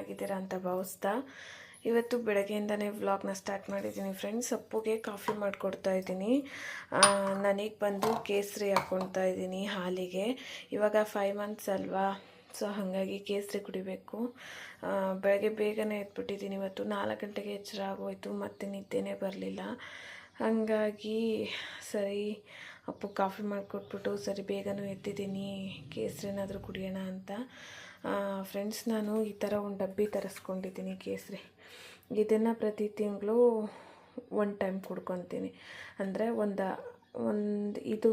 ಚೆನ್ನಾಗಿದ್ದೀರಾ ಅಂತ ಭಾವಿಸ್ತಾ ಇವತ್ತು ಬೆಳಗ್ಗೆಯಿಂದನೇ ವ್ಲಾಗ್ನ ಸ್ಟಾರ್ಟ್ ಮಾಡಿದ್ದೀನಿ ಫ್ರೆಂಡ್ಸ್. ಸೊಪ್ಪುಗೆ ಕಾಫಿ ಮಾಡಿಕೊಡ್ತಾ ಇದ್ದೀನಿ. ನನಗೆ ಬಂದು ಕೇಸರಿ ಹಾಕ್ಕೊಳ್ತಾ ಇದ್ದೀನಿ ಹಾಲಿಗೆ. ಇವಾಗ ಫೈವ್ ಮಂತ್ಸ್ ಅಲ್ವಾ? ಸೊ ಹಾಗಾಗಿ ಕೇಸರಿ ಕುಡಿಬೇಕು. ಬೆಳಗ್ಗೆ ಬೇಗನೆ ಎದ್ಬಿಟ್ಟಿದ್ದೀನಿ ಇವತ್ತು. ನಾಲ್ಕು ಗಂಟೆಗೆ ಎಚ್ಚರ ಆಗೋಯ್ತು. ಮತ್ತೆ ನಿದ್ದೆನೇ ಬರಲಿಲ್ಲ. ಹಾಗಾಗಿ ಸರಿ, ಅಪ್ಪು ಕಾಫಿ ಮಾಡಿಕೊಟ್ಬಿಟ್ಟು ಸರಿ ಬೇಗನೂ ಎದ್ದಿದ್ದೀನಿ. ಕೇಸರಿನಾದರೂ ಕುಡಿಯೋಣ ಅಂತ. ಫ್ರೆಂಡ್ಸ್ ನಾನು ಈ ಥರ ಒಂದು ಡಬ್ಬಿ ತರಿಸ್ಕೊಂಡಿದ್ದೀನಿ ಕೇಸರಿ. ಇದನ್ನು ಪ್ರತಿ ತಿಂಗಳು ಒನ್ ಟೈಮ್ ಕುಡ್ಕೊತೀನಿ. ಅಂದರೆ ಒಂದು ಒಂದು, ಇದು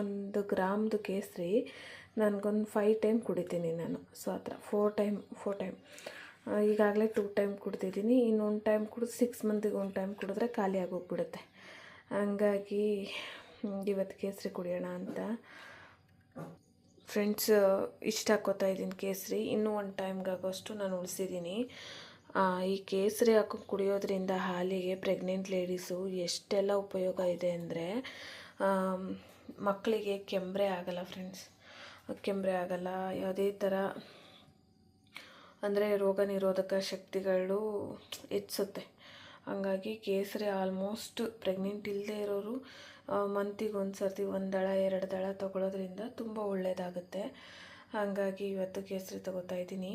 ಒಂದು ಗ್ರಾಮ್ದು ಕೇಸರಿ ನನಗೊಂದು ಫೈವ್ ಟೈಮ್ ಕುಡಿತೀನಿ ನಾನು. ಸೊ ಆ ಥರ ಫೋರ್ ಟೈಮ್ ಫೋರ್ ಟೈಮ್ ಈಗಾಗಲೇ ಟೂ ಟೈಮ್ ಕುಡ್ದಿದ್ದೀನಿ. ಇನ್ನೊಂದು ಟೈಮ್ ಕುಡಿದು ಸಿಕ್ಸ್ ಮಂತಿಗೆ ಒಂದು ಟೈಮ್ ಕುಡಿದ್ರೆ ಖಾಲಿ ಆಗೋಗ್ಬಿಡುತ್ತೆ. ಹಂಗಾಗಿ ಇವತ್ತು ಕೇಸರಿ ಕುಡಿಯೋಣ ಅಂತ. ಫ್ರೆಂಡ್ಸ್ ಇಷ್ಟ ಹಾಕೋತಾ ಇದ್ದೀನಿ ಕೇಸರಿ. ಇನ್ನೂ ಒಂದು ಟೈಮ್ಗಾಗೋಷ್ಟು ನಾನು ಉಳಿಸಿದ್ದೀನಿ. ಈ ಕೇಸರಿ ಹಾಕಿ ಕುಡಿಯೋದ್ರಿಂದ ಹಾಲಿಗೆ ಪ್ರೆಗ್ನೆಂಟ್ ಲೇಡೀಸು ಎಷ್ಟೆಲ್ಲ ಉಪಯೋಗ ಇದೆ ಅಂದರೆ ಮಕ್ಕಳಿಗೆ ಕೆಂಬ್ರೆ ಆಗಲ್ಲ ಫ್ರೆಂಡ್ಸ್. ಕೆಂಬ್ರೆ ಆಗಲ್ಲ. ಯಾವುದೇ ಥರ ಅಂದರೆ ರೋಗ ನಿರೋಧಕ ಶಕ್ತಿಗಳು ಹೆಚ್ಚುತ್ತೆ. ಹಂಗಾಗಿ ಕೇಸರಿ ಆಲ್ಮೋಸ್ಟ್ ಪ್ರೆಗ್ನೆಂಟ್ ಇಲ್ಲದೆ ಇರೋರು ಮಂತಿಗೆ ಒಂದು ಸರ್ತಿ ಒಂದು ದಳ, ಎರಡು ದಳ ತೊಗೊಳೋದ್ರಿಂದ ತುಂಬ ಒಳ್ಳೆಯದಾಗುತ್ತೆ ಹಾಗಾಗಿ ಇವತ್ತು ಕೇಸರಿ ತಗೋತಾ ಇದ್ದೀನಿ.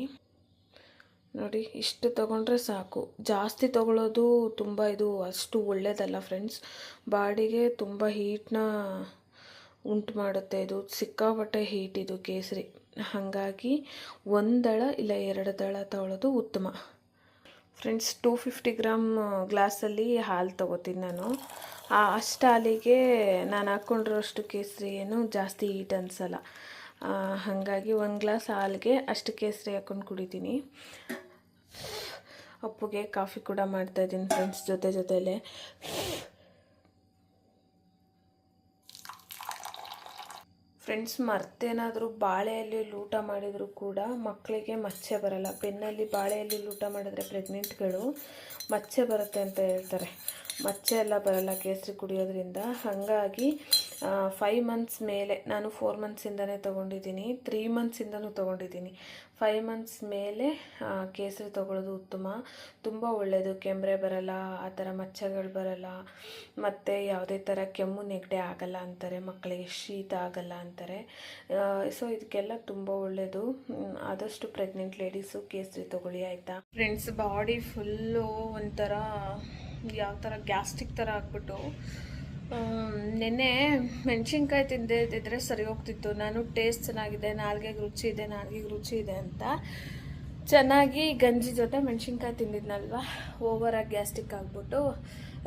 ನೋಡಿ, ಇಷ್ಟು ತೊಗೊಂಡ್ರೆ ಸಾಕು. ಜಾಸ್ತಿ ತಗೊಳ್ಳೋದು ತುಂಬ ಇದು ಅಷ್ಟು ಒಳ್ಳೆಯದಲ್ಲ ಫ್ರೆಂಡ್ಸ್. ಬಾಡಿಗೆ ತುಂಬ ಹೀಟ್ನ ಉಂಟು ಮಾಡುತ್ತೆ ಇದು. ಸಿಕ್ಕಾಪಟ್ಟೆ ಹೀಟ್ ಇದು ಕೇಸರಿ. ಹಾಗಾಗಿ ಒಂದು ಇಲ್ಲ ಎರಡು ದಳ ತಗೊಳ್ಳೋದು ಉತ್ತಮ. ಫ್ರೆಂಡ್ಸ್, ಟೂ ಫಿಫ್ಟಿ ಗ್ರಾಮ್ ಗ್ಲಾಸಲ್ಲಿ ಹಾಲು ತೊಗೋತೀನಿ ನಾನು. ಆ ಅಲ್ಲಿಗೆ ನಾನು ಹಾಕ್ಕೊಂಡಿರೋಷ್ಟು ಕೇಸರಿ ಏನು ಜಾಸ್ತಿ ಹೀಟ್ ಅನಿಸಲ್ಲ. ಹಾಗಾಗಿ ಒಂದು ಗ್ಲಾಸ್ ಹಾಲಿಗೆ ಅಷ್ಟು ಕೇಸರಿ ಹಾಕ್ಕೊಂಡು ಕುಡಿತೀನಿ. ಅಪ್ಪುಗೆ ಕಾಫಿ ಕೂಡ ಮಾಡ್ತಾಯಿದ್ದೀನಿ ಫ್ರೆಂಡ್ಸ್ ಜೊತೆ ಜೊತೆಯಲ್ಲೇ ಫ್ರೆಂಡ್ಸ್ ಮತ್ತೇನಾದರೂ ಬಾಳೆಯಲ್ಲಿ ಲೂಟ ಮಾಡಿದರೂ ಕೂಡ ಮಕ್ಕಳಿಗೆ ಮಚ್ಚೆ ಬರಲ್ಲ. ಬೆನ್ನಲ್ಲಿ ಬಾಳೆಯಲ್ಲಿ ಲೂಟ ಮಾಡಿದ್ರೆ ಪ್ರೆಗ್ನೆಂಟ್ಗಳು ಮಚ್ಚೆ ಬರುತ್ತೆ ಅಂತ ಹೇಳ್ತಾರೆ. ಮಚ್ಚೆ ಎಲ್ಲ ಬರಲ್ಲ ಕೇಸರಿ ಕುಡಿಯೋದ್ರಿಂದ. ಹಾಗಾಗಿ ಫೈವ್ ಮಂತ್ಸ್ ಮೇಲೆ ನಾನು ಫೋರ್ ಮಂತ್ಸಿಂದನೇ ತೊಗೊಂಡಿದ್ದೀನಿ. ತ್ರೀ ಮಂತ್ಸಿಂದನೂ ತೊಗೊಂಡಿದ್ದೀನಿ. ಫೈವ್ ಮಂತ್ಸ್ ಮೇಲೆ ಕೇಸರಿ ತೊಗೊಳ್ಳೋದು ಉತ್ತಮ. ತುಂಬ ಒಳ್ಳೆಯದು ಕೆಮ್ಮರೆ ಬರಲ್ಲ, ಆ ಥರ ಮಚ್ಚೆಗಳು ಬರಲ್ಲ. ಮತ್ತು ಯಾವುದೇ ಥರ ಕೆಮ್ಮು ನೆಗಡೆ ಆಗಲ್ಲ ಅಂತಾರೆ. ಮಕ್ಕಳಿಗೆ ಶೀತ ಆಗಲ್ಲ ಅಂತಾರೆ. ಸೊ ಇದಕ್ಕೆಲ್ಲ ತುಂಬ ಒಳ್ಳೆಯದು ಆದಷ್ಟು ಪ್ರೆಗ್ನೆಂಟ್ ಲೇಡೀಸು ಕೇಸರಿ ತೊಗೊಳ್ಳಿ, ಆಯಿತಾ? ಫ್ರೆಂಡ್ಸ್ ಬಾಡಿ ಫುಲ್ಲು ಒಂಥರ ಯಾವ ಥರ ಗ್ಯಾಸ್ಟಿಕ್ ಥರ ಆಗಿಬಿಟ್ಟು ನೆನ್ನೆ ಮೆಣಸಿನ್ಕಾಯಿ ತಿಂದೆ ಇದ್ದಿದ್ರೆ ಸರಿ ಹೋಗ್ತಿತ್ತು. ನಾನು ಟೇಸ್ಟ್ ಚೆನ್ನಾಗಿದೆ, ನಾಲ್ಗೆಗೆ ರುಚಿ ಇದೆ, ನಾಲ್ಗೆಗೆ ರುಚಿ ಇದೆ ಅಂತ. ಚೆನ್ನಾಗಿ ಗಂಜಿ ಜೊತೆ ಮೆಣಸಿನ್ಕಾಯಿ ತಿಂದಿದ್ನಲ್ವ? ಓವರಾಗಿ ಗ್ಯಾಸ್ಟಿಕ್ ಆಗಿಬಿಟ್ಟು,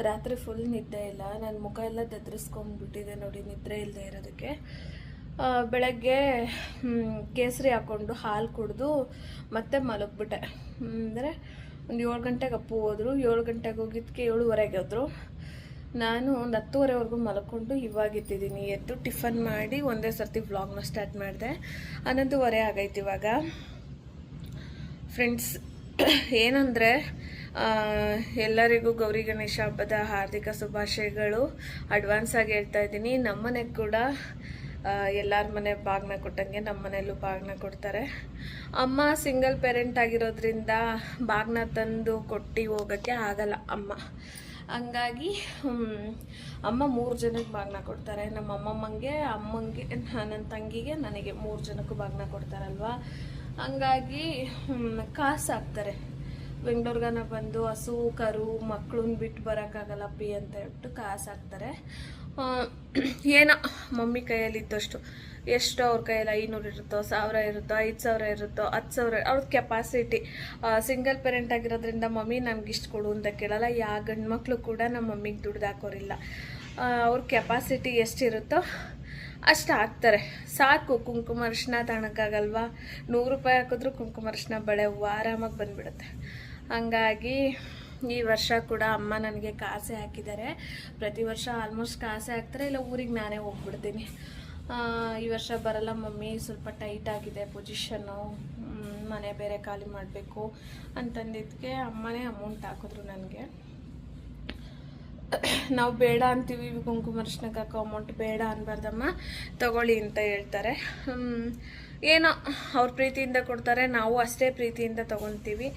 ರಾತ್ರಿ ಫುಲ್ ನಿದ್ದೆ ಇಲ್ಲ. ನನ್ನ ಮುಖ ಎಲ್ಲ ದದ್ರಿಸ್ಕೊಂಡ್ಬಿಟ್ಟಿದೆ ನೋಡಿ, ನಿದ್ರೆ ಇಲ್ಲದೆ ಇರೋದಕ್ಕೆ. ಬೆಳಗ್ಗೆ ಕೇಸರಿ ಹಾಕ್ಕೊಂಡು ಹಾಲು ಕುಡಿದು ಮತ್ತೆ ಮಲಗ್ಬಿಟ್ಟೆ. ಅಂದರೆ ಒಂದು ಏಳು ಗಂಟೆಗೆ ಅಪ್ಪು ಹೋದರು. ಏಳು ಗಂಟೆಗೆ ಹೋಗಿದ್ದಕ್ಕೆ ಏಳುವರೆಗೆ ಹೋದರು. ನಾನು ಒಂದು ಹತ್ತುವರೆವರೆಗೂ ಮಲ್ಕೊಂಡು ಇವಾಗ ಎದ್ದು ಟಿಫನ್ ಮಾಡಿ ಒಂದೇ ಸರ್ತಿ ವ್ಲಾಗ್ನ ಸ್ಟಾರ್ಟ್ ಮಾಡಿದೆ. ಹನ್ನೊಂದುವರೆ ಆಗೈತೆ ಇವಾಗ. ಫ್ರೆಂಡ್ಸ್, ಏನಂದರೆ ಎಲ್ಲರಿಗೂ ಗೌರಿ ಗಣೇಶ ಹಬ್ಬದ ಹಾರ್ದಿಕ ಶುಭಾಶಯಗಳು. ಅಡ್ವಾನ್ಸ್ ಆಗಿ ಹೇಳ್ತಾ ಇದ್ದೀನಿ. ನಮ್ಮನೆಗೆ ಕೂಡ ಎಲ್ಲರ ಮನೆ ಬಾಗ್ನ ಕೊಟ್ಟಂಗೆ ನಮ್ಮ ಮನೆಯಲ್ಲೂ ಬಾಗ್ನ ಕೊಡ್ತಾರೆ. ಅಮ್ಮ ಸಿಂಗಲ್ ಪೇರೆಂಟ್ ಆಗಿರೋದ್ರಿಂದ ಬಾಗ್ನ ತಂದು ಕೊಟ್ಟು ಹೋಗೋಕ್ಕೆ ಆಗಲ್ಲ ಅಮ್ಮ. ಹಂಗಾಗಿ ಅಮ್ಮ ಮೂರು ಜನಕ್ಕೆ ಬಾಗ್ನ ಕೊಡ್ತಾರೆ. ನಮ್ಮ ಅಮ್ಮಮ್ಮಂಗೆ, ಅಮ್ಮಂಗೆ ನನ್ನ ತಂಗಿಗೆ ನನಗೆ ಮೂರು ಜನಕ್ಕೂ ಬಾಗ್ನ ಕೊಡ್ತಾರಲ್ವ? ಹಂಗಾಗಿ ಕಾಸು ಹಾಕ್ತಾರೆ. ಬೆಂಗಳೂರ್ಗನ ಬಂದು ಹಸು, ಕರು ಮಕ್ಕಳನ್ನ ಬಿಟ್ಟು ಬರೋಕ್ಕಾಗಲ್ಲಪ್ಪಿ ಅಂತ ಹೇಳ್ಬಿಟ್ಟು ಕಾಸು ಹಾಕ್ತಾರೆ. ಏನೋ, ಮಮ್ಮಿ ಕೈಯಲ್ಲಿ ಇದ್ದಷ್ಟು ಎಷ್ಟು ಅವ್ರ ಕೈಯಲ್ಲಿ ಐನೂರು ಇರುತ್ತೋ, ಸಾವಿರ ಇರುತ್ತೋ, ಐದು ಸಾವಿರ ಇರುತ್ತೋ, ಹತ್ತು ಸಾವಿರ ಅವ್ರದ್ದು ಕೆಪಾಸಿಟಿ ಸಿಂಗಲ್ ಪೇರೆಂಟ್ ಆಗಿರೋದ್ರಿಂದ ಮಮ್ಮಿ ನಮ್ಗೆ ಇಷ್ಟು ಕೊಡು ಅಂತ ಕೇಳಲ್ಲ. ಯಾವ ಗಂಡು ಮಕ್ಕಳು ಕೂಡ ನಮ್ಮ ಮಮ್ಮಿಗೆ ದುಡ್ದು ಹಾಕೋರಿಲ್ಲ. ಅವ್ರ ಕೆಪಾಸಿಟಿ ಎಷ್ಟಿರುತ್ತೋ ಅಷ್ಟು ಹಾಕ್ತಾರೆ. ಸಾಕು, ಕುಂಕುಮ ಅರಿಶಿನ ತಣಕ್ಕಾಗಲ್ವಾ ನೂರು ರೂಪಾಯಿ ಹಾಕಿದ್ರು ಕುಂಕುಮ ಅರಿಶಿನ ಬಳೆ ಆರಾಮಾಗಿ ಬಂದುಬಿಡುತ್ತೆ. ಹಂಗಾಗಿ ಈ ವರ್ಷ ಕೂಡ ಅಮ್ಮ ನನಗೆ ಕಾಸೆ ಹಾಕಿದ್ದಾರೆ. ಪ್ರತಿ ವರ್ಷ ಆಲ್ಮೋಸ್ಟ್ ಕಾಸೆ ಹಾಕ್ತಾರೆ, ಇಲ್ಲ ಊರಿಗೆ ನಾನೇ ಹೋಗ್ಬಿಡ್ತೀನಿ. ಈ ವರ್ಷ ಬರಲ್ಲ ಮಮ್ಮಿ, ಸ್ವಲ್ಪ ಟೈಟ್ ಆಗಿದೆ ಪೊಸಿಷನ್ನು ಮನೆ ಬೇರೆ ಖಾಲಿ ಮಾಡಬೇಕು ಅಂತಂದಿದ್ದಕ್ಕೆ ಅಮ್ಮನೇ ಅಮೌಂಟ್ ಹಾಕಿದ್ರು ನನಗೆ. ನಾವು ಬೇಡ ಅಂತೀವಿ ಕುಂಕುಮ ಹಾಕೋ ಅಮೌಂಟ್ ಬೇಡ ಅನ್ಬಾರ್ದಮ್ಮ. ತಗೊಳ್ಳಿ ಅಂತ ಹೇಳ್ತಾರೆ. ಏನೋ ಅವ್ರ ಪ್ರೀತಿಯಿಂದ ಕೊಡ್ತಾರೆ, ನಾವು ಅಷ್ಟೇ ಪ್ರೀತಿಯಿಂದ ತಗೊತೀವಿ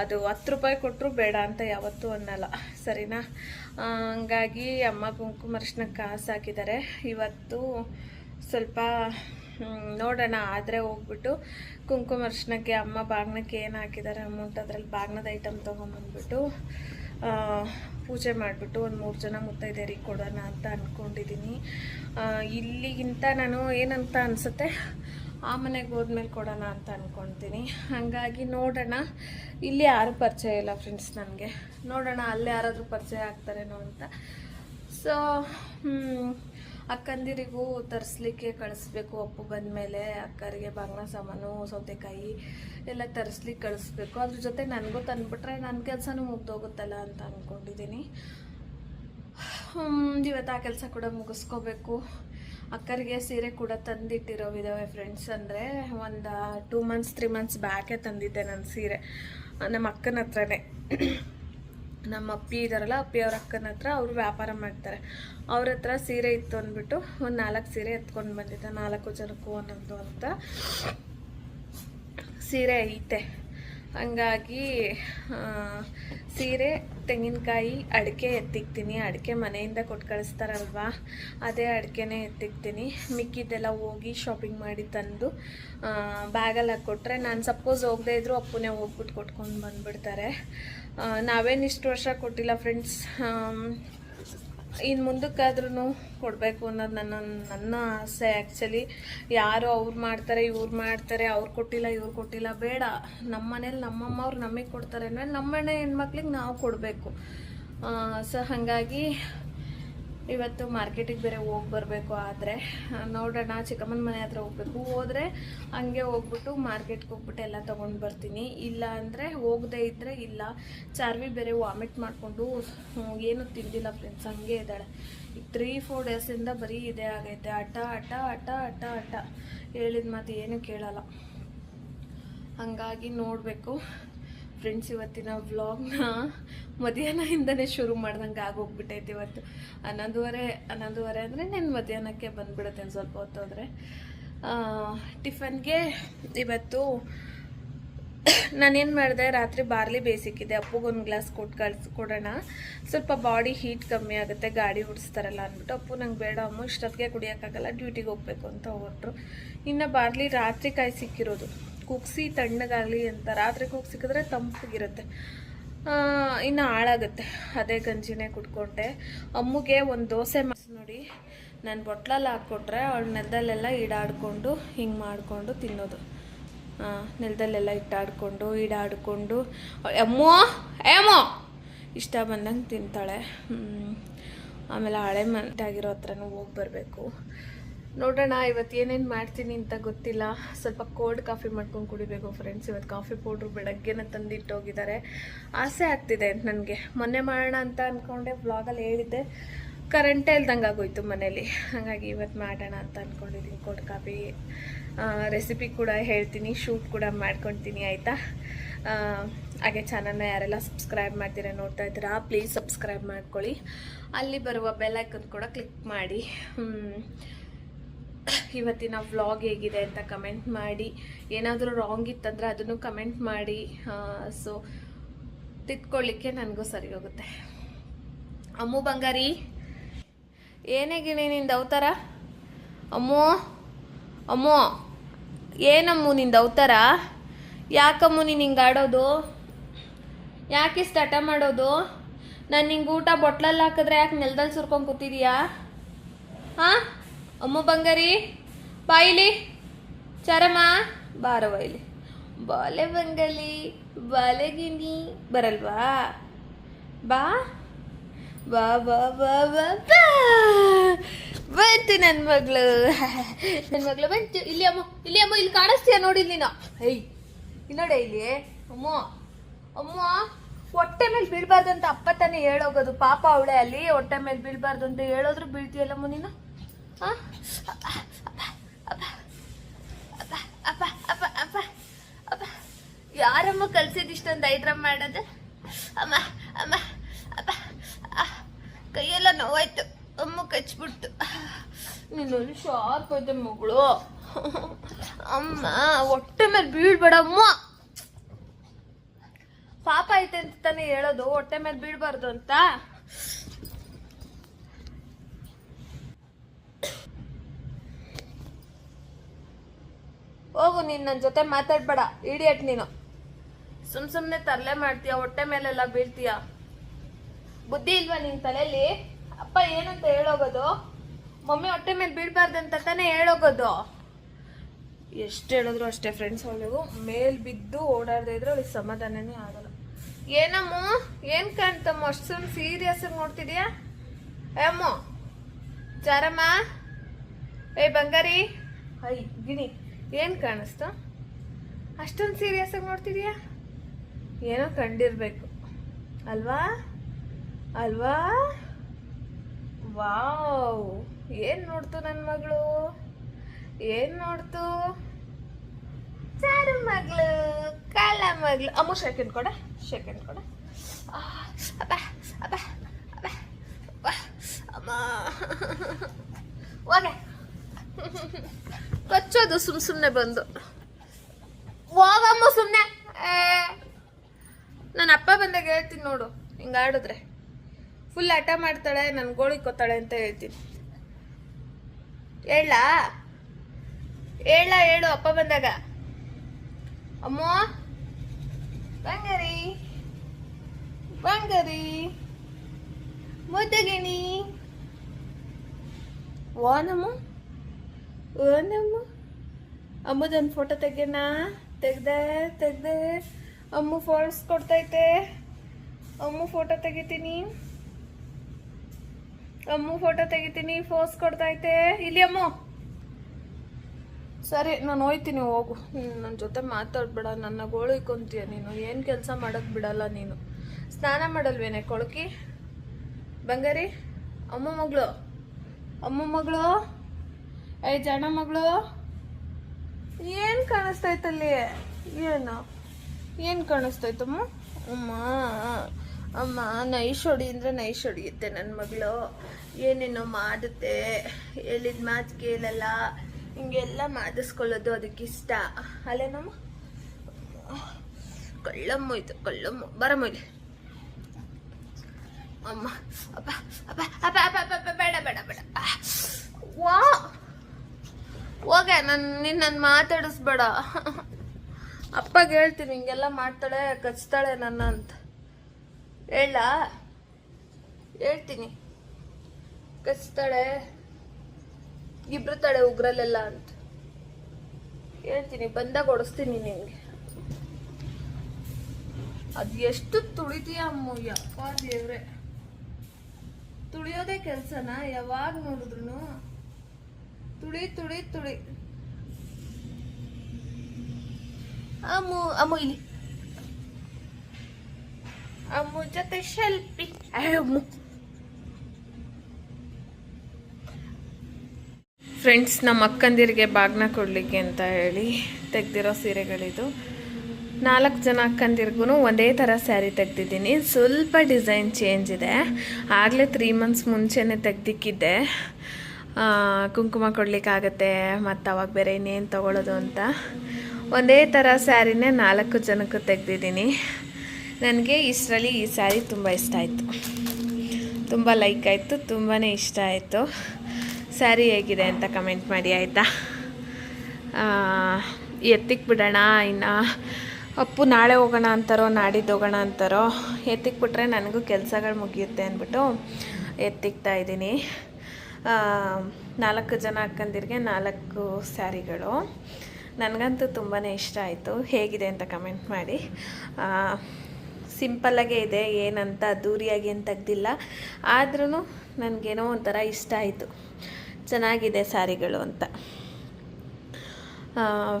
ಅದು ಹತ್ತು ರೂಪಾಯಿ ಕೊಟ್ಟರು ಬೇಡ ಅಂತ ಯಾವತ್ತೂ ಅನ್ನಲ್ಲ. ಸರಿನಾ? ಹಂಗಾಗಿ ಅಮ್ಮ ಕುಂಕುಮ ಅರ್ಶಿನಕ್ಕೆ ಕಾಸು ಹಾಕಿದ್ದಾರೆ. ಇವತ್ತು ಸ್ವಲ್ಪ ನೋಡೋಣ. ಆದರೆ ಹೋಗ್ಬಿಟ್ಟು ಕುಂಕುಮ ಅರ್ಶಿನಕ್ಕೆ ಅಮ್ಮ ಬಾಗ್ನಕ್ಕೆ ಏನು ಹಾಕಿದ್ದಾರೆ ಅಮೌಂಟ್ ಅದರಲ್ಲಿ ಬಾಗ್ನದ ಐಟಮ್ ತೊಗೊಂಬಂದ್ಬಿಟ್ಟು ಪೂಜೆ ಮಾಡಿಬಿಟ್ಟು ಒಂದು ಮೂರು ಜನ ಮುತ್ತೈದೆಯರಿಗೆ ಕೊಡೋಣ ಅಂತ ಅಂದ್ಕೊಂಡಿದ್ದೀನಿ ಇಲ್ಲಿಗಿಂತ ನಾನು ಏನಂತ ಅನಿಸುತ್ತೆ? ಆ ಮನೆಗೆ ಹೋದ್ಮೇಲೆ ಕೊಡೋಣ ಅಂತ ಅಂದ್ಕೊಳ್ತೀನಿ ಹಾಗಾಗಿ ನೋಡೋಣ. ಇಲ್ಲಿ ಯಾರೂ ಪರಿಚಯ ಇಲ್ಲ ಫ್ರೆಂಡ್ಸ್ ನನಗೆ ನೋಡೋಣ ಅಲ್ಲಿ ಯಾರಾದರೂ ಪರಿಚಯ ಆಗ್ತಾರೇನೋ ಅಂತ. ಸೊ ಅಕ್ಕಂದಿರಿಗೂ ತರಿಸ್ಲಿಕ್ಕೆ ಕಳಿಸ್ಬೇಕು. ಅಪ್ಪು ಬಂದಮೇಲೆ ಅಕ್ಕರಿಗೆ ಬಾಗ್ನ ಸಾಮಾನು, ಸೌತೆಕಾಯಿ ಎಲ್ಲ ತರಿಸ್ಲಿಕ್ಕೆ ಕಳಿಸ್ಬೇಕು. ಅದ್ರ ಜೊತೆ ನನಗೂ ತಂದುಬಿಟ್ರೆ ನನ್ನ ಕೆಲಸನೂ ಮುಗ್ದೋಗುತ್ತಲ್ಲ ಅಂತ ಅಂದ್ಕೊಂಡಿದ್ದೀನಿ ಇವತ್ತು ಆ ಕೆಲಸ ಕೂಡ ಮುಗಿಸ್ಕೋಬೇಕು. ಅಕ್ಕರಿಗೆ ಸೀರೆ ಕೂಡ ತಂದಿಟ್ಟಿರೋ ವಿಧವೆ ಫ್ರೆಂಡ್ಸ್ ಅಂದರೆ ಒಂದು ಟೂ ಮಂತ್ಸ್ ತ್ರೀ ಮಂತ್ಸ್ ಬ್ಯಾಕೇ ತಂದಿದ್ದೆ ನನ್ನ ಸೀರೆ. ನಮ್ಮ ಅಕ್ಕನ ಹತ್ರನೇ. ನಮ್ಮ ಅಪ್ಪಿ ಇದಾರಲ್ಲ, ಅಪ್ಪಿ ಅವ್ರ ಅಕ್ಕನ ಹತ್ರ ಅವರು ವ್ಯಾಪಾರ ಮಾಡ್ತಾರೆ. ಅವ್ರ ಹತ್ರ ಸೀರೆ ಇತ್ತು ಅಂದ್ಬಿಟ್ಟು ಒಂದು ನಾಲ್ಕು ಸೀರೆ ಎತ್ಕೊಂಡು ಬಂದಿದ್ದೆ, ನಾಲ್ಕು ಜನಕ್ಕೂ ಒಂದೊಂದು ಅಂತ. ಸೀರೆ ಐತೆ. ಹಂಗಾಗಿ ಸೀರೆ ತೆಂಗಿನಕಾಯಿ ಅಡಿಕೆ ಎತ್ತಿಕ್ತೀನಿ. ಅಡಿಕೆ ಮನೆಯಿಂದ ಕೊಟ್ಟು ಕಳಿಸ್ತಾರಲ್ವಾ? ಅದೇ ಅಡಿಕೆನೇ ಎತ್ತಿಕ್ತೀನಿ. ಮಿಕ್ಕಿದ್ದೆಲ್ಲ ಹೋಗಿ ಶಾಪಿಂಗ್ ಮಾಡಿ ತಂದು ಬ್ಯಾಗಲ್ಲಿ ಹಾಕ್ಕೊಟ್ರೆ ನಾನು ಸಪೋಸ್ ಹೋಗದೇ ಇದ್ದರೂ ಅಪ್ಪನೇ ಹೋಗ್ಬಿಟ್ಟು ಕೊಟ್ಕೊಂಡು ಬಂದುಬಿಡ್ತಾರೆ. ನಾವೇನು ಇಷ್ಟು ವರ್ಷ ಕೊಟ್ಟಿಲ್ಲ ಫ್ರೆಂಡ್ಸ್ ಇನ್ನು ಮುಂದಕ್ಕಾದ್ರೂ ಕೊಡಬೇಕು ಅನ್ನೋದು ನನ್ನ ನನ್ನ ಆಸೆ ಆ್ಯಕ್ಚುಲಿ ಯಾರು ಅವ್ರು ಮಾಡ್ತಾರೆ, ಇವ್ರು ಮಾಡ್ತಾರೆ, ಅವ್ರು ಕೊಟ್ಟಿಲ್ಲ, ಇವ್ರು ಕೊಟ್ಟಿಲ್ಲ, ಬೇಡ. ನಮ್ಮ ಮನೇಲಿ ನಮ್ಮಮ್ಮ ಅವ್ರು ನಮಗೆ ಕೊಡ್ತಾರೆ ಅಂದರೆ ನಮ್ಮ ಮನೆ ಹೆಣ್ಮಕ್ಳಿಗೆ ನಾವು ಕೊಡಬೇಕು. ಸೊ ಹಾಗಾಗಿ ಇವತ್ತು ಮಾರ್ಕೆಟಿಗೆ ಬೇರೆ ಹೋಗಿ ಬರಬೇಕು ಆದರೆ, ನೋಡೋಣ, ಚಿಕ್ಕಮ್ಮನ ಮನೆ ಹತ್ರ ಹೋಗ್ಬೇಕು. ಹೋದರೆ ಹಂಗೆ ಹೋಗ್ಬಿಟ್ಟು ಮಾರ್ಕೆಟ್ಗೆ ಹೋಗ್ಬಿಟ್ಟು ಎಲ್ಲ ತೊಗೊಂಡು ಬರ್ತೀನಿ. ಇಲ್ಲ ಅಂದರೆ ಹೋಗದೇ ಇದ್ದರೆ ಇಲ್ಲ. ಚಾರ್ವಿ ಬೇರೆ ವಾಮಿಟ್ ಮಾಡಿಕೊಂಡು ಏನು ತಿಂದಿಲ್ಲ ಫ್ರೆಂಡ್ಸ್ ಹಂಗೆ ಇದ್ದಾಳೆ. ಈಗ ತ್ರೀ ಫೋರ್ ಡೇಸಿಂದ ಬರೀ ಇದೇ ಆಗೈತೆ. ಹಠ ಹಠ ಹಠ ಹಠ ಹಠ ಹೇಳಿದ ಮಾತು ಏನು ಕೇಳಲ್ಲ. ಹಂಗಾಗಿ ನೋಡಬೇಕು. ಫ್ರೆಂಡ್ಸ್, ಇವತ್ತಿನ ವ್ಲಾಗ್ನ ಮಧ್ಯಾಹ್ನದಿಂದನೇ ಶುರು ಮಾಡ್ದಂಗೆ ಆಗೋಗ್ಬಿಟ್ಟೈತೆ ಇವತ್ತು. ಹನ್ನೊಂದುವರೆ ಹನ್ನೊಂದುವರೆ ಅಂದರೆ ನಾನು ಮಧ್ಯಾಹ್ನಕ್ಕೆ ಬಂದ್ಬಿಡುತ್ತೆ ಸ್ವಲ್ಪ ಹೊತ್ತೋದ್ರೆ. ಟಿಫನ್ಗೆ ಇವತ್ತು ನಾನೇನು ಮಾಡಿದೆ, ರಾತ್ರಿ ಬಾರ್ಲಿ ಬೇಸಿಕ್ಕಿದೆ ಅಪ್ಪುಗೆ ಒಂದು ಗ್ಲಾಸ್ ಕೊಟ್ಟು ಕಳ್ಸಿ ಕೊಡೋಣ. ಸ್ವಲ್ಪ ಬಾಡಿ ಹೀಟ್ ಕಮ್ಮಿ ಆಗುತ್ತೆ, ಗಾಡಿ ಓಡಿಸ್ತಾರಲ್ಲ ಅಂದ್ಬಿಟ್ಟು, ಅಪ್ಪು ನಂಗೆ ಬೇಡ, ಅಮ್ಮ ಇಷ್ಟೊತ್ತಿಗೆ ಕುಡಿಯೋಕ್ಕಾಗಲ್ಲ, ಡ್ಯೂಟಿಗೆ ಹೋಗ್ಬೇಕು ಅಂತ ಹೊರಟ್ರು ಇನ್ನು ಬಾರ್ಲಿ ರಾತ್ರಿ ಕಾಯಿ ಸಿಕ್ಕಿರೋದು. ಕುಗ್ಸಿ ತಣ್ಣಗಾಗಲಿ ಅಂತ ರಾತ್ರಿ ಕುಗ್ಸಿಕ್ಕಿದ್ರೆ ತಂಪಿಗಿರುತ್ತೆ. ಇನ್ನು ಹಾಳಾಗುತ್ತೆ. ಅದೇ ಗಂಜಿನೇ ಕುಡ್ಕೊಂಡೆ. ಅಮ್ಮಗೆ ಒಂದು ದೋಸೆ ಮಾಡಿಸಿ ನೋಡಿ. ನಾನು ಬೊಟ್ಲಲ್ಲಿ ಹಾಕ್ಕೊಟ್ರೆ ಅವಳು ನೆಲದಲ್ಲೆಲ್ಲ ಈಡಾಡಿಕೊಂಡು ಹಿಂಗೆ ಮಾಡಿಕೊಂಡು ತಿನ್ನೋದು. ನೆಲದಲ್ಲೆಲ್ಲ ಇಟ್ಟಾಡಿಕೊಂಡು, ಈಡಾಡಿಕೊಂಡು. ಅಮ್ಮೋ, ಏಮೋ! ಇಷ್ಟ ಬಂದಂಗೆ ತಿಂತಾಳೆ. ಆಮೇಲೆ ಹಳೆ ಮನೆಯಾಗಿರೋ ಹತ್ರನೂ ಹೋಗಿ ಬರಬೇಕು. ನೋಡೋಣ, ಇವತ್ತು ಏನೇನು ಮಾಡ್ತೀನಿ ಅಂತ ಗೊತ್ತಿಲ್ಲ. ಸ್ವಲ್ಪ ಕೋಲ್ಡ್ ಕಾಫಿ ಮಾಡ್ಕೊಂಡು ಕುಡಿಬೇಕು ಫ್ರೆಂಡ್ಸ್ ಇವತ್ತು ಕಾಫಿ ಪೌಡ್ರು ಬೆಳಗ್ಗೆನೇ ತಂದಿಟ್ಟೋಗಿದ್ದಾರೆ ಆಸೆ ಆಗ್ತಿದೆ ನನಗೆ. ಮೊನ್ನೆ ಮಾಡೋಣ ಅಂತ ಅಂದ್ಕೊಂಡೆ ಬ್ಲಾಗಲ್ಲಿ ಹೇಳಿದ್ದೆ. ಕರೆಂಟೇ ಇಲ್ದಂಗೆ ಆಗೋಯ್ತು ಮನೇಲಿ. ಹಾಗಾಗಿ ಇವತ್ತು ಮಾಡೋಣ ಅಂತ ಅಂದ್ಕೊಂಡಿದ್ದೀನಿ ಕೋಲ್ಡ್ ಕಾಫಿ ರೆಸಿಪಿ ಕೂಡ ಹೇಳ್ತೀನಿ ಶೂಟ್ ಕೂಡ ಮಾಡ್ಕೊತೀನಿ, ಆಯಿತಾ? ಹಾಗೆ ಚಾನಲ್ನ ಯಾರೆಲ್ಲ ಸಬ್ಸ್ಕ್ರೈಬ್ ಮಾಡ್ತೀರಾ ನೋಡ್ತಾ ಇದ್ದೀರಾ ಪ್ಲೀಸ್ ಸಬ್ಸ್ಕ್ರೈಬ್ ಮಾಡ್ಕೊಳ್ಳಿ. ಅಲ್ಲಿ ಬರುವ ಬೆಲ್ ಐಕನ್ ಕೂಡ ಕ್ಲಿಕ್ ಮಾಡಿ. ಇವತ್ತಿನ ವ್ಲಾಗ್ ಹೇಗಿದೆ ಅಂತ ಕಮೆಂಟ್ ಮಾಡಿ. ಏನಾದರೂ ರಾಂಗ್ ಇತ್ತಂದರೆ ಅದನ್ನು ಕಮೆಂಟ್ ಮಾಡಿ. ಸೊ ತಿದ್ಕೊಳ್ಳಿಕ್ಕೆ ನನಗೂ ಸರಿ ಹೋಗುತ್ತೆ. ಅಮ್ಮು, ಬಂಗಾರಿ? ಏನೇ ಗಿಣಿ, ನಿಂದ ಅವತಾರ? ಅಮ್ಮು? ಅಮ್ಮು, ಏನಮ್ಮು ನಿಂದ ಅವತಾರ? ಯಾಕಮ್ಮು ನೀನು ಹಿಂಗೆ ಆಡೋದು? ಯಾಕೆ ಹಠ ಮಾಡೋದು? ನಾನು ನಿಂಗೆ ಊಟ ಬೊಟ್ಲಲ್ಲಿ ಹಾಕಿದ್ರೆ ಯಾಕೆ ನೆಲದಲ್ಲಿ ಸುರ್ಕೊಂಡು ಕೂತಿದೀಯಾ? ಹಾಂ ಅಮ್ಮ ಬಂಗಾರಿ, ಬಾಯಿಲಿ, ಚರಮ ಬಾರವ ಇಲ್ಲಿ ಬಾಲೆ ಬಂಗಲಿ, ಬಾಲೆ ಗಿಣಿ ಬರಲ್ವಾ? ಬಾ. ಬಾ ಬಾ ಬಾ ಬಾ ಬಾ. ಬಂತು ನನ್ನ ಮಗಳು. ನನ್ನ ಮಗಳು ಬಂತು. ಇಲ್ಲಿ ಅಮ್ಮ ಇಲ್ಲಿ ಅಮ್ಮ, ಇಲ್ಲಿ ಕಾಣಿಸ್ತೀಯ ನೋಡಿ ನೀನು. ಹೇಯ್ ನೋಡೆ ಇಲ್ಲಿ. ಅಮ್ಮ ಅಮ್ಮ, ಹೊಟ್ಟೆ ಮೇಲೆ ಬೀಳ್ಬಾರ್ದು ಅಂತ ಅಪ್ಪ ತಾನೇ ಹೇಳೋಗೋದು. ಪಾಪ ಅವಳೆ ಅಲ್ಲಿ, ಹೊಟ್ಟೆ ಮೇಲೆ ಬೀಳ್ಬಾರ್ದು ಅಂತ ಹೇಳೋದ್ರು ಬೀಳ್ತೀಯಲ್ಲಮ್ಮ ನೀನು? ಯಾರಮ್ಮ ಕಲ್ಸಿದ್ ಇಷ್ಟೊಂದು ಐಟ್ರಮ್ ಮಾಡೋದು? ಅಮ್ಮ ಅಮ್ಮ, ಅಪ್ಪ ಕೈಯೆಲ್ಲ ನೋವಾಯ್ತು. ಅಮ್ಮ ಕಚ್ಬಿಡ್ತು. ನೀನು ಶಾರ್ಪ್ ಐತೆ ಮಗಳು. ಅಮ್ಮ, ಹೊಟ್ಟೆ ಮೇಲೆ ಬೀಳ್ಬೇಡಮ್ಮ ಪಾಪ ಐತೆ ಅಂತ ತಾನೇ ಹೇಳೋದು. ಹೊಟ್ಟೆ ಮೇಲೆ ಬೀಳ್ಬಾರ್ದು ಅಂತ. ಹೋಗು ನೀನ್ ನನ್ನ ಜೊತೆ ಮಾತಾಡ್ಬೇಡ ಇಡಿಯಟ್ ನೀನು. ಸುಮ್ ಸುಮ್ನೆ ತರಲೆ ಮಾಡ್ತೀಯ ಹೊಟ್ಟೆ ಮೇಲೆಲ್ಲ ಬೀಳ್ತೀಯ? ಬುದ್ಧಿ ಇಲ್ವಾ ನಿನ್ ತಲೆಯಲ್ಲಿ ಅಪ್ಪ ಏನಂತ ಹೇಳೋಗೋದು? ಮಮ್ಮಿ ಹೊಟ್ಟೆ ಮೇಲೆ ಬೀಳ್ಬಾರ್ದು ಅಂತ ತಾನೇ ಹೇಳೋಗೋದು. ಎಷ್ಟು ಹೇಳಿದ್ರು ಅಷ್ಟೇ ಫ್ರೆಂಡ್ಸ್ ಅವಳಿಗೂ. ಮೇಲ್ ಬಿದ್ದು ಓಡಾಡದೇ ಇದ್ರೆ ಅವಳಿಗೆ ಸಮಾಧಾನನೇ ಆಗಲ್ಲ. ಏನಮ್ಮ? ಏನ್ ಕಾಣ್ತಮ್ಮ? ಅಷ್ಟು ಸೀರಿಯಸ್ ಆಗಿ ನೋಡ್ತಿದ್ಯಾ? ಏಮ್ಮ ಚಾರಮ್ಮ ಏ ಬಂಗಾರಿ? ಐ ಗಿಣಿ. ಏನ್ ಕಾಣಿಸ್ತು? ಅಷ್ಟೊಂದು ಸೀರಿಯಸ್ ಆಗಿ ನೋಡ್ತಿದ್ಯಾ? ಏನೋ ಕಂಡಿರಬೇಕು. ಅಲ್ವಾ? ಅಲ್ವಾ? ವಾವ್! ಏನ್ ನೋಡ್ತು ನನ್ನ ಮಗಳು? ಏನ್ ನೋಡ್ತು? ಚಾರು ಮಗಳು ಕಾಳ ಮಗಳು. ಅಮ್ಮ ಸೆಕೆಂಡ್ ಕೊಡ ಸೆಕೆಂಡ್ ಕೊಡ. ಅಬ್ಬ ಅಬ್ಬ ಅಬ್ಬ ಅಮ್ಮ. ಹೋಗೆ. ಕಚ್ಚೋದು ಸುಮ್ ಸುಮ್ನೆ ಬಂದು ಹೋಗಮ್ಮ ಸುಮ್ನೆ ನನ್ನ ಅಪ್ಪ ಬಂದಾಗ ಹೇಳ್ತೀನಿ ನೋಡು, ಹಿಂಗ ಆಡಿದ್ರೆ. ಫುಲ್ ಹಠ ಮಾಡ್ತಾಳೆ, ನನ್ ಕೊತ್ತಾಳೆ ಅಂತ ಹೇಳ್ತೀನಿ. ಹೇಳ? ಹೇಳ, ಹೇಳು ಅಪ್ಪ ಬಂದಾಗ. ಅಮ್ಮ? ಬಂಗಾರಿ. ಬಂಗಾರಿ. ಮುದ್ದಗಿಣಿ. ಓನಮ್ಮ ಓನಮ್ಮ ಅಮ್ಮದೊಂದು ಫೋಟೋ ತೆಗೆಯೋಣ ತೆಗ್ದೆ ತೆಗ್ದೆ. ಅಮ್ಮ ಫೋರ್ಸ್ ಕೊಡ್ತೈತೆ. ಅಮ್ಮ ಫೋಟೋ ತೆಗಿತೀನಿ. ಅಮ್ಮ ಫೋಟೋ ತೆಗಿತೀನಿ ಫೋಸ್ ಕೊಡ್ತೈತೆ. ಇಲ್ಲಿ ಅಮ್ಮ. ಸರಿ, ನಾನು ಹೋಯ್ತೀನಿ, ಹೋಗು. ನನ್ನ ಜೊತೆ ಮಾತಾಡ್ಬೇಡ. ನನ್ನ ಗೋಳಿಕೊಂತೀಯ ನೀನು. ಏನು ಕೆಲಸ ಮಾಡೋಕ್ಕೆ ಬಿಡಲ್ಲ ನೀನು. ಸ್ನಾನ ಮಾಡಲ್ವೇನೆ ಕೊಳಕಿ? ಬಂಗಾರಿ, ಅಮ್ಮ ಮಗಳು. ಅಮ್ಮ ಮಗಳು. ಐ ಜನ ಮಗಳು. ಏನು ಕಾಣಿಸ್ತೈತಲ್ಲಿ ಏನು? ಏನು ಕಾಣಿಸ್ತೈತಮ್ಮ ಅಮ್ಮ ಅಮ್ಮ ನೈಶ್ ಹೊಡಿ ಅಂದರೆ ನೈಶ್ ಹೊಡಿಯುತ್ತೆ ನನ್ನ ಮಗಳು. ಏನೇನೋ ಮಾಡುತ್ತೆ. ಹೇಳಿದ ಮಾತು ಕೇಳಲ್ಲ. ಹಿಂಗೆಲ್ಲ ಮಾಡಿಸ್ಕೊಳ್ಳೋದು ಅದಕ್ಕೆ ಇಷ್ಟ ಅಲ್ಲೇನಮ್ಮ? ಕಳ್ಳಮ್ಮ ಇದು, ಕಳ್ಳಮ್ಮ. ಬರಮ್ಮ ಇಲ್ಲಿ. ಅಮ್ಮ, ಅಪ್ಪ ಅಪ್ಪ ಅಪ್ಪ ಅಪ್ಪ ಅಪ್ಪ, ಬೇಡ ಬೇಡ ಬೇಡ. ವಾ! ಹೋಗೆ, ನನ್ ನಿನ್ನ ನನ್ನ ಮಾತಾಡಿಸ್ಬೇಡ. ಅಪ್ಪಗೆ ಹೇಳ್ತೀನಿ ಹಿಂಗೆಲ್ಲ ಮಾಡ್ತಾಳೆ, ಕಚ್ತಾಳೆ ನನ್ನ ಅಂತ. ಹೇಳ. ಹೇಳ್ತೀನಿ. ಕಚ್ತಾಳೆ ಇಬ್ರು ತಾಳೆ ಉಗ್ರಲ್ಲೆಲ್ಲ ಅಂತ. ಹೇಳ್ತೀನಿ, ಬಂದಾಗ ಹೊಡಿಸ್ತೀನಿ ನಿಂಗೆ. ಅದು ಎಷ್ಟು ತುಳಿತೀಯ ಅಮ್ಮಯ್ಯ ದೇವ್ರೆ. ತುಳಿಯೋದೇ ಕೆಲ್ಸನ? ಯಾವಾಗ ನೋಡಿದ್ರು ತುಳಿ ತುಳಿ ತುಳಿ ಅಮ್ಮು ಅಮ್ಮು ಇಲ್ಲಿ. ಅಮ್ಮು ಜೊತೆ ಶೆಲ್ಪಿ ಅಮ್ಮು. ಫ್ರೆಂಡ್ಸ್ ನಮ್ಮ ಅಕ್ಕಂದಿರಿಗೆ ಬಾಗ್ನ ಕೊಡಲಿಕ್ಕೆ ಅಂತ ಹೇಳಿ ತೆಗ್ದಿರೋ ಸೀರೆಗಳಿದು. ನಾಲ್ಕು ಜನ ಅಕ್ಕಂದಿರ್ಗೂ ಒಂದೇ ಥರ ಸ್ಯಾರಿ ತೆಗ್ದಿದ್ದೀನಿ. ಸ್ವಲ್ಪ ಡಿಸೈನ್ ಚೇಂಜ್ ಇದೆ. ಆಗಲೇ ತ್ರೀ ಮಂತ್ಸ್ ಮುಂಚೆನೇ ತೆಗ್ದಿಕ್ಕಿದ್ದೆ. ಕುಂಕುಮ ಕೊಡಲಿಕ್ಕಾಗತ್ತೆ, ಮತ್ತು ಅವಾಗ ಬೇರೆ ಇನ್ನೇನು ತೊಗೊಳೋದು ಅಂತ. ಒಂದೇ ಥರ ಸ್ಯಾರಿನೇ ನಾಲ್ಕು ಜನಕ್ಕೂ ತೆಗೆದಿದ್ದೀನಿ. ನನಗೆ ಇಷ್ಟರಲ್ಲಿ ಈ ಸ್ಯಾರಿ ತುಂಬ ಇಷ್ಟ ಆಯಿತು. ತುಂಬ ಲೈಕ್ ಆಯಿತು ತುಂಬಾ ಇಷ್ಟ ಆಯಿತು. ಸ್ಯಾರಿ ಹೇಗಿದೆ ಅಂತ ಕಮೆಂಟ್ ಮಾಡಿ, ಆಯಿತಾ? ಎತ್ತಿಕ್ಕೆ ಬಿಡೋಣ ಇನ್ನು? ಅಪ್ಪು, ನಾಳೆ ಹೋಗೋಣ ಅಂತಾರೋ, ನಾಡಿದ್ದು ಹೋಗೋಣ ಅಂತಾರೋ, ಎತ್ತಿಕ್ಬಿಟ್ರೆ ನನಗೂ ಕೆಲಸಗಳು ಮುಗಿಯುತ್ತೆ ಅಂದ್ಬಿಟ್ಟು ಎತ್ತಿಕ್ತಾ ಇದ್ದೀನಿ. ನಾಲ್ಕು ಜನ ಅಕ್ಕಂದಿರಿಗೆ ನಾಲ್ಕು ಸ್ಯಾರಿಗಳು. ನನಗಂತೂ ತುಂಬಾ ಇಷ್ಟ ಆಯಿತು. ಹೇಗಿದೆ ಅಂತ ಕಮೆಂಟ್ ಮಾಡಿ. ಸಿಂಪಲ್ಲಾಗೇ ಇದೆ, ಏನಂತ ಅದ್ದೂರಿಯಾಗಿ ಏನು ತೆಗ್ದಿಲ್ಲ. ಆದ್ರೂ ನನಗೇನೋ ಒಂಥರ ಇಷ್ಟ ಆಯಿತು. ಚೆನ್ನಾಗಿದೆ ಸ್ಯಾರಿಗಳು ಅಂತ.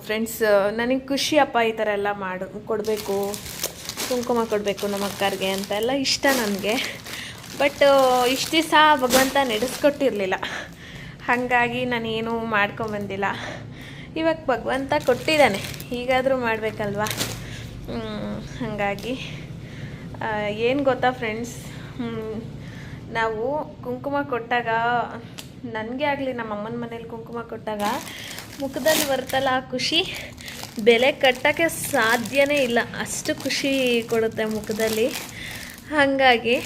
ಫ್ರೆಂಡ್ಸ್ ನನಗೆ ಖುಷಿ ಅಪ್ಪ ಈ ಥರ ಎಲ್ಲ ಮಾಡು, ಕೊಡಬೇಕು, ಕುಂಕುಮ ಕೊಡಬೇಕು ನಮ್ಮ ಅಕ್ಕರಿಗೆ ಅಂತ ಎಲ್ಲ ಇಷ್ಟ ನನಗೆ. ಬಟ್ ಇಷ್ಟು ದಿವಸ ಭಗವಂತ ನಡೆಸ್ಕೊಟ್ಟಿರಲಿಲ್ಲ. ಹಾಗಾಗಿ ನಾನೇನು ಮಾಡ್ಕೊಂಬಂದಿಲ್ಲ ಇವಾಗ ಭಗವಂತ ಕೊಟ್ಟಿದ್ದಾನೆ. ಹೀಗಾದರೂ ಮಾಡಬೇಕಲ್ವಾ? ಹಾಗಾಗಿ ಏನು ಗೊತ್ತಾ ಫ್ರೆಂಡ್ಸ್ ನಾವು ಕುಂಕುಮ ಕೊಟ್ಟಾಗ, ನನಗೆ ಆಗಲಿ ನಮ್ಮ ಅಮ್ಮನ ಮನೇಲಿ ಕುಂಕುಮ ಕೊಟ್ಟಾಗ ಮುಖದಲ್ಲಿ ಬರ್ತಲ್ಲ ಆ ಖುಷಿ? ಬೆಲೆ ಕಟ್ಟೋಕ್ಕೆ ಸಾಧ್ಯವೇ ಇಲ್ಲ. ಅಷ್ಟು ಖುಷಿ ಕೊಡುತ್ತೆ ಮುಖದಲ್ಲಿ. ಹಾಗಾಗಿ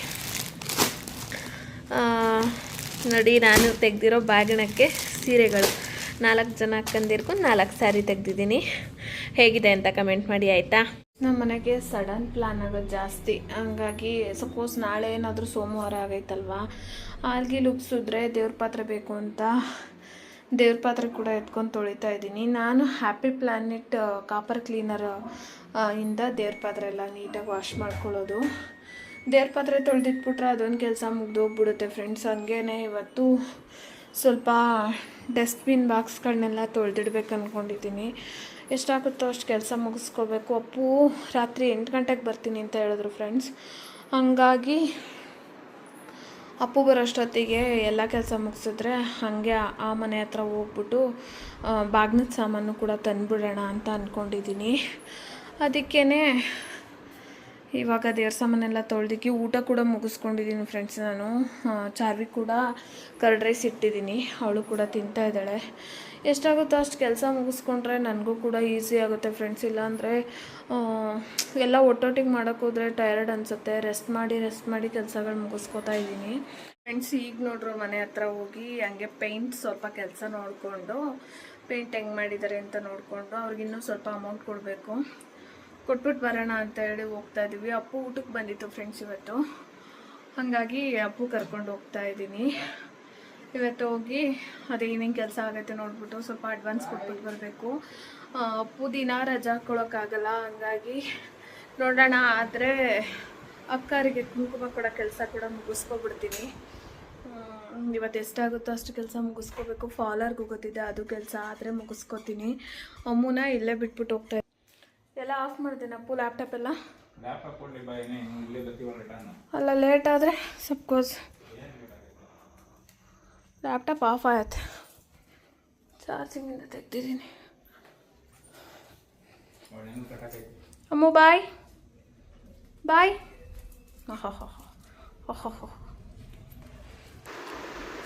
ನೋಡಿ, ನಾನು ತೆಗೆದಿರೋ ಬಾಗಿಣಕ್ಕೆ ಸೀರೆಗಳು. ನಾಲ್ಕು ಜನ ಅಕ್ಕಂದಿರ್ಕು ನಾಲ್ಕು ಸ್ಯಾರಿ ತೆಗೆದಿದ್ದೀನಿ. ಹೇಗಿದೆ ಅಂತ ಕಮೆಂಟ್ ಮಾಡಿ, ಆಯಿತಾ? ನಮ್ಮ ಮನೆಗೆ ಸಡನ್ ಪ್ಲಾನ್ ಆಗೋದು ಜಾಸ್ತಿ. ಹಂಗಾಗಿ ಸಪೋಸ್ ನಾಳೆ ಏನಾದರೂ ಸೋಮವಾರ ಆಗೈತಲ್ವಾ? ಅಲ್ಲಿಗೆ ಲುಪ್ಸಿದ್ರೆ ದೇವ್ರ ಪಾತ್ರೆ ಬೇಕು ಅಂತ ದೇವ್ರ ಪಾತ್ರೆ ಕೂಡ ಎತ್ಕೊಂಡು ತೊಳಿತಾ ಇದ್ದೀನಿ. ನಾನು ಹ್ಯಾಪಿ ಪ್ಲಾನೆಟ್ ಕಾಪರ್ ಕ್ಲೀನರ್ ಇಂದ ದೇವ್ರ ಪಾತ್ರೆ ಎಲ್ಲ ನೀಟಾಗಿ ವಾಶ್ ಮಾಡ್ಕೊಳ್ಳೋದು. ದೇವ್ರ ಪಾತ್ರೆ ತೊಳೆದಿಟ್ಬಿಟ್ರೆ ಅದೊಂದು ಕೆಲಸ ಮುಗ್ದೋಗ್ಬಿಡುತ್ತೆ ಫ್ರೆಂಡ್ಸ್ ಹಂಗೇನೆ ಇವತ್ತು ಸ್ವಲ್ಪ ಡಸ್ಟ್ಬಿನ್ ಬಾಕ್ಸ್ಗಳನ್ನೆಲ್ಲ ತೊಳೆದಿಡ್ಬೇಕು ಅಂದ್ಕೊಂಡಿದ್ದೀನಿ ಎಷ್ಟಾಗುತ್ತೋ ಅಷ್ಟು ಕೆಲಸ ಮುಗಿಸ್ಕೋಬೇಕು. ಅಪ್ಪು, ರಾತ್ರಿ ಎಂಟು ಗಂಟೆಗೆ ಬರ್ತೀನಿ ಅಂತ ಹೇಳಿದ್ರು ಫ್ರೆಂಡ್ಸ್ ಹಂಗಾಗಿ ಅಪ್ಪು ಬರೋಷ್ಟೊತ್ತಿಗೆ ಎಲ್ಲ ಕೆಲಸ ಮುಗಿಸಿದ್ರೆ ಹಾಗೆ ಆ ಮನೆ ಹತ್ರ ಹೋಗ್ಬಿಟ್ಟು ಬಾಗ್ನದ ಸಾಮಾನು ಕೂಡ ತಂದುಬಿಡೋಣ ಅಂತ ಅಂದ್ಕೊಂಡಿದ್ದೀನಿ ಅದಕ್ಕೇ ಇವಾಗ ದೇವ್ರ ಸಾಮಾನೆಲ್ಲ ತೊಳ್ದಿಕ್ಕಿ ಊಟ ಕೂಡ ಮುಗಿಸ್ಕೊಂಡಿದ್ದೀನಿ ಫ್ರೆಂಡ್ಸ್ ನಾನು. ಚಾರ್ವಿ ಕೂಡ ಕರ್ಡ್ ರೈಸ್ ಇಟ್ಟಿದ್ದೀನಿ. ಅವಳು ಕೂಡ ತಿಂತಾ ಇದ್ದಾಳೆ. ಎಷ್ಟಾಗುತ್ತೋ ಅಷ್ಟು ಕೆಲಸ ಮುಗಿಸ್ಕೊಂಡ್ರೆ ನನಗೂ ಕೂಡ ಈಸಿ ಆಗುತ್ತೆ ಫ್ರೆಂಡ್ಸ್ ಇಲ್ಲಾಂದರೆ ಎಲ್ಲ ಒಟ್ಟೊಟ್ಟಿಗೆ ಮಾಡೋಕ್ಕೆ ಹೋದರೆ ಟಯರ್ಡ್ ಅನಿಸುತ್ತೆ. ರೆಸ್ಟ್ ಮಾಡಿ ರೆಸ್ಟ್ ಮಾಡಿ ಕೆಲಸಗಳು ಮುಗಿಸ್ಕೊತಾ ಇದ್ದೀನಿ. ಫ್ರೆಂಡ್ಸ್ ಈಗ ನೋಡ್ರು ಮನೆ ಹತ್ರ ಹೋಗಿ ಹಂಗೆ ಪೇಂಟ್ ಸ್ವಲ್ಪ ಕೆಲಸ ನೋಡಿಕೊಂಡು ಪೇಂಟ್ ಹೆಂಗೆ ಮಾಡಿದ್ದಾರೆ ಅಂತ ನೋಡಿಕೊಂಡು ಅವ್ರಿಗಿನ್ನೂ ಸ್ವಲ್ಪ ಅಮೌಂಟ್ ಕೊಡಬೇಕು. ಕೊಟ್ಬಿಟ್ಟು ಬರೋಣ ಅಂತ ಹೇಳಿ ಹೋಗ್ತಾ ಇದ್ದೀವಿ. ಅಪ್ಪು ಊಟಕ್ಕೆ ಬಂದಿತ್ತು ಫ್ರೆಂಡ್ಸ್ ಇವತ್ತು. ಹಾಗಾಗಿ ಅಪ್ಪು ಕರ್ಕೊಂಡು ಹೋಗ್ತಾ ಇದ್ದೀನಿ. ಇವತ್ತು ಹೋಗಿ ಅದೇನೇನು ಕೆಲಸ ಆಗುತ್ತೆ ನೋಡ್ಬಿಟ್ಟು ಸ್ವಲ್ಪ ಅಡ್ವಾನ್ಸ್ ಕೊಟ್ಬಿಟ್ಟು ಬರಬೇಕು. ಅಪ್ಪು ದಿನ ರಜಾ ಹಾಕ್ಕೊಳಕ್ಕಾಗಲ್ಲ ಹಂಗಾಗಿ ನೋಡೋಣ. ಆದರೆ ಅಕ್ಕರಿಗೆ ಕುಂಕುಮ ಕೊಡೋ ಕೆಲಸ ಕೂಡ ಮುಗಿಸ್ಕೊಬಿಡ್ತೀನಿ. ಇವತ್ತು ಎಷ್ಟಾಗುತ್ತೋ ಅಷ್ಟು ಕೆಲಸ ಮುಗಿಸ್ಕೋಬೇಕು. ಫಾಲರ್ಗೆ ಗೊತ್ತಿದೆ, ಅದು ಕೆಲಸ. ಆದರೆ ಮುಗಿಸ್ಕೋತೀನಿ. ಅಮ್ಮನ ಇಲ್ಲೇ ಬಿಟ್ಬಿಟ್ಟು ಹೋಗ್ತಾ. ಎಲ್ಲ ಆಫ್ ಮಾಡಿದೆ ಅಪ್ಪು ಲ್ಯಾಪ್ಟಾಪ್ ಎಲ್ಲ. ಲ್ಯಾಪ್ಟಾಪ್ ಕೊಡ್ಲಿ ಬಾ ಏನೇ ಇಲ್ಲೇ ಬರ್ತೀವಲ್ಲ ರಿಟರ್ನ್ ಅಲ್ಲ ಲೇಟ್ ಆದರೆ ಸಬ್ಕೋಸ್ ಲ್ಯಾಪ್ಟಾಪ್ ಆಫ್ ಆಯ್ತು ಚಾರ್ಜಿಂಗಿಂದ ತೆಗ್ದಿದ್ದೀನಿ. ಒಳ್ಳೆ ಹೆಂಗೆ ಕಟ್ಟಾಕೈತಿ ಅಮ್ಮು ಬಾಯ್. ಬಾಯ್.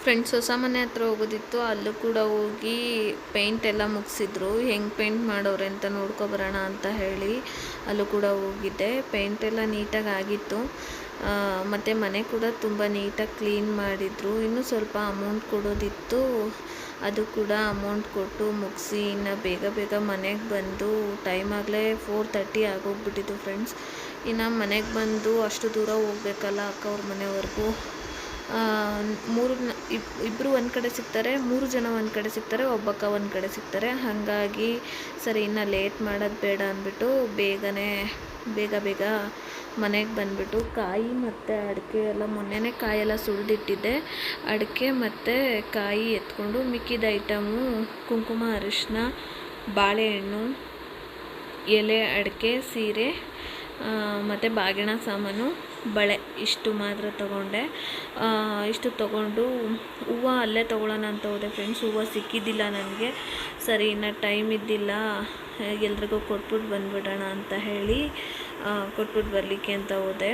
ಫ್ರೆಂಡ್ಸ್ ಹೊಸ ಮನೆ ಹತ್ರ ಹೋಗೋದಿತ್ತು, ಅಲ್ಲೂ ಕೂಡ ಹೋಗಿ ಪೇಂಟ್ ಎಲ್ಲ ಮುಗಿಸಿದ್ರು. ಹೆಂಗೆ ಪೇಂಟ್ ಮಾಡೋರೆ ಅಂತ ನೋಡ್ಕೊಬರೋಣ ಅಂತ ಹೇಳಿ ಅಲ್ಲೂ ಕೂಡ ಹೋಗಿದ್ದೆ. ಪೇಂಟ್ ಎಲ್ಲ ನೀಟಾಗಿ ಆಗಿತ್ತು. ಮತ್ತು ಮನೆ ಕೂಡ ತುಂಬ ನೀಟಾಗಿ ಕ್ಲೀನ್ ಮಾಡಿದರು. ಇನ್ನೂ ಸ್ವಲ್ಪ ಅಮೌಂಟ್ ಕೊಡೋದಿತ್ತು. ಅದು ಕೂಡ ಅಮೌಂಟ್ ಕೊಟ್ಟು ಮುಗಿಸಿ ಇನ್ನು ಬೇಗ ಬೇಗ ಮನೆಗೆ ಬಂದು ಟೈಮ್ ಆಗಲೇ ಫೋರ್ ತರ್ಟಿ ಆಗೋಗ್ಬಿಟ್ಟಿತ್ತು ಫ್ರೆಂಡ್ಸ್ ಇನ್ನು ಮನೆಗೆ ಬಂದು ಅಷ್ಟು ದೂರ ಹೋಗ್ಬೇಕಲ್ಲ ಅಕ್ಕ ಅವ್ರ ಮನೆವರೆಗೂ. ಮೂರು ಇಬ್ಬರು ಒಂದು ಕಡೆ ಸಿಗ್ತಾರೆ, ಮೂರು ಜನ ಒಂದು ಕಡೆ ಸಿಗ್ತಾರೆ, ಒಬ್ಬಕ್ಕ ಒಂದು ಕಡೆ ಸಿಗ್ತಾರೆ. ಹಾಗಾಗಿ ಸರಿ, ಇನ್ನು ಲೇಟ್ ಮಾಡೋದು ಬೇಡ ಅಂದ್ಬಿಟ್ಟು ಬೇಗನೆ, ಬೇಗ ಬೇಗ ಮನೆಗೆ ಬಂದ್ಬಿಟ್ಟು ಕಾಯಿ ಮತ್ತು ಅಡಿಕೆ ಎಲ್ಲ ಮೊನ್ನೆನೇ ಕಾಯೆಲ್ಲ ಸುಳಿದಿಟ್ಟಿದ್ದೆ ಅಡಿಕೆ ಮತ್ತು ಕಾಯಿ ಎತ್ಕೊಂಡು ಮಿಕ್ಕಿದ ಐಟಮು ಕುಂಕುಮ ಅರಿಶಿನ ಬಾಳೆಹಣ್ಣು, ಎಲೆ, ಅಡಿಕೆ, ಸೀರೆ ಮತ್ತು ಬಾಗಿಣ ಸಾಮಾನು. ಬಳೆ ಇಷ್ಟು ಮಾತ್ರ ತೊಗೊಂಡೆ. ಇಷ್ಟು ತೊಗೊಂಡು ಹೂವು ಅಲ್ಲೇ ತೊಗೊಳ್ಳೋಣ ಅಂತ ಹೋದೆ ಫ್ರೆಂಡ್ಸ್ ಹೂವು ಸಿಕ್ಕಿದ್ದಿಲ್ಲ ನನಗೆ. ಸರಿ, ಇನ್ನು ಟೈಮ್ ಇದ್ದಿಲ್ಲ. ಎಲ್ರಿಗೂ ಕೊಟ್ಬಿಟ್ಟು ಬಂದುಬಿಡೋಣ ಅಂತ ಹೇಳಿ ಕೊಟ್ಬಿಟ್ಟು ಬರಲಿಕ್ಕೆ ಅಂತ ಹೋದೆ.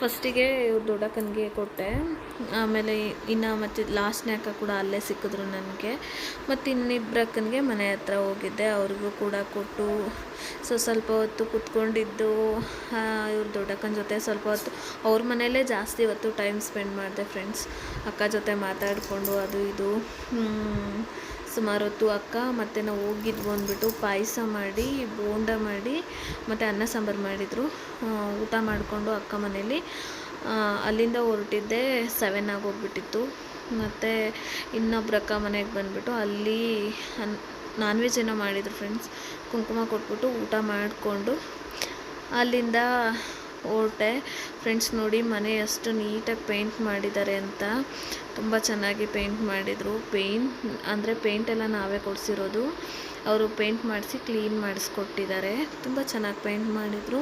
ಫಸ್ಟಿಗೆ ದೊಡ್ಡಕ್ಕನಿಗೆ ಕೊಟ್ಟೆ. ಆಮೇಲೆ ಇನ್ನು ಮತ್ತು ಲಾಸ್ಟ್ನೇ ಅಕ್ಕ ಕೂಡ ಅಲ್ಲೇ ಸಿಕ್ಕಿದ್ರು ನನಗೆ. ಮತ್ತು ಇನ್ನಿಬ್ಬರ ಅಕ್ಕನಿಗೆ ಮನೆ ಹತ್ರ ಹೋಗಿದ್ದೆ. ಅವ್ರಿಗೂ ಕೂಡ ಕೊಟ್ಟು ಸೊ ಸ್ವಲ್ಪ ಹೊತ್ತು ಕುತ್ಕೊಂಡಿದ್ದು. ಇವ್ರ ದೊಡ್ಡಕ್ಕನ ಜೊತೆ ಸ್ವಲ್ಪ ಹೊತ್ತು ಅವ್ರ ಮನೆಯಲ್ಲೇ ಜಾಸ್ತಿ ಹೊತ್ತು ಟೈಮ್ ಸ್ಪೆಂಡ್ ಮಾಡಿದೆ ಫ್ರೆಂಡ್ಸ್ ಅಕ್ಕ ಜೊತೆ ಮಾತಾಡಿಕೊಂಡು ಅದು ಇದು. ಸುಮಾರು ಹೊತ್ತು ಅಕ್ಕ ಮತ್ತು ನಾವು ಹೋಗಿದ್ವು ಅಂದ್ಬಿಟ್ಟು ಪಾಯಸ ಮಾಡಿ, ಬೋಂಡ ಮಾಡಿ, ಮತ್ತು ಅನ್ನ ಸಾಂಬಾರು ಮಾಡಿದರು. ಊಟ ಮಾಡಿಕೊಂಡು ಅಕ್ಕ ಮನೇಲಿ. ಅಲ್ಲಿಂದ ಹೊರಟಿದ್ದೆ ಸೆವೆನ್ ಆಗೋಗ್ಬಿಟ್ಟಿತ್ತು. ಮತ್ತು ಇನ್ನೊಬ್ರು ಅಕ್ಕ ಮನೆಗೆ ಬಂದುಬಿಟ್ಟು ಅಲ್ಲಿ ಅನ್ ನಾನ್ ವೆಜ್ ಏನೋ ಮಾಡಿದ್ರು ಫ್ರೆಂಡ್ಸ್ ಕುಂಕುಮ ಕೊಟ್ಬಿಟ್ಟು ಊಟ ಮಾಡಿಕೊಂಡು ಅಲ್ಲಿಂದ ಹೊರಟೆ. ಫ್ರೆಂಡ್ಸ್ ನೋಡಿ ಮನೆ ಎಷ್ಟು ನೀಟಾಗಿ ಪೇಂಟ್ ಮಾಡಿದ್ದಾರೆ ಅಂತ. ತುಂಬ ಚೆನ್ನಾಗಿ ಪೇಂಟ್ ಮಾಡಿದರು. ಪೇಂಟ್ ಅಂದರೆ ಪೇಂಟ್ ಎಲ್ಲ ನಾವೇ ಕೊಡಿಸಿರೋದು. ಅವರು ಪೇಂಟ್ ಮಾಡಿಸಿ ಕ್ಲೀನ್ ಮಾಡಿಸ್ಕೊಟ್ಟಿದ್ದಾರೆ. ತುಂಬ ಚೆನ್ನಾಗಿ ಪೇಂಟ್ ಮಾಡಿದರು.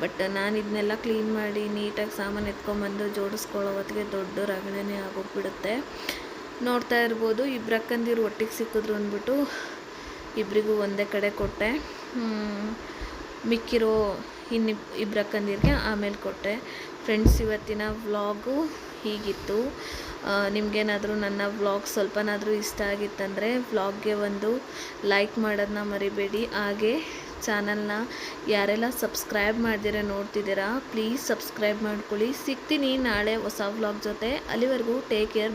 ಬಟ್ ನಾನು ಇದನ್ನೆಲ್ಲ ಕ್ಲೀನ್ ಮಾಡಿ ನೀಟಾಗಿ ಸಾಮಾನು ಎತ್ಕೊಂಬಂದು ಜೋಡಿಸ್ಕೊಳ್ಳೋ ಹೊತ್ತಿಗೆ ದೊಡ್ಡ ರಗಳೆನೇ ಆಗೋಗ್ಬಿಡುತ್ತೆ. ನೋಡ್ತಾ ಇರ್ಬೋದು ಇಬ್ಬರು ಅಕ್ಕಂದಿರು ಒಟ್ಟಿಗೆ ಸಿಕ್ಕಿದ್ರು ಅಂದ್ಬಿಟ್ಟು ಇಬ್ಬರಿಗೂ ಒಂದೇ ಕಡೆ ಕೊಟ್ಟೆ. ಮಿಕ್ಕಿರೋ ಇನ್ನು ಇಬ್ಬರು ಅಕ್ಕಂದಿರಿಗೆ ಆಮೇಲೆ ಕೊಟ್ಟೆ. ಫ್ರೆಂಡ್ಸ್ ಇವತ್ತಿನ ವ್ಲಾಗು ಹೀಗಿತ್ತು. ನಿಮಗೇನಾದರೂ ನನ್ನ ವ್ಲಾಗ್ ಸ್ವಲ್ಪನಾದರೂ ಇಷ್ಟ ಆಗಿತ್ತಂದರೆ ವ್ಲಾಗ್ಗೆ ಒಂದು ಲೈಕ್ ಮಾಡೋದನ್ನ ಮರಿಬೇಡಿ. ಹಾಗೆ ಚಾನಲ್ನ ಯಾರೆಲ್ಲ ಸಬ್ಸ್ಕ್ರೈಬ್ ಮಾಡ್ದಿರ ನೋಡ್ತಿದ್ದೀರಾ, ಪ್ಲೀಸ್ ಸಬ್ಸ್ಕ್ರೈಬ್ ಮಾಡ್ಕೊಳ್ಳಿ. ಸಿಗ್ತೀನಿ ನಾಳೆ ಹೊಸ ವ್ಲಾಗ್ ಜೊತೆ. ಅಲ್ಲಿವರೆಗೂ ಟೇಕ್ ಕೇರ್.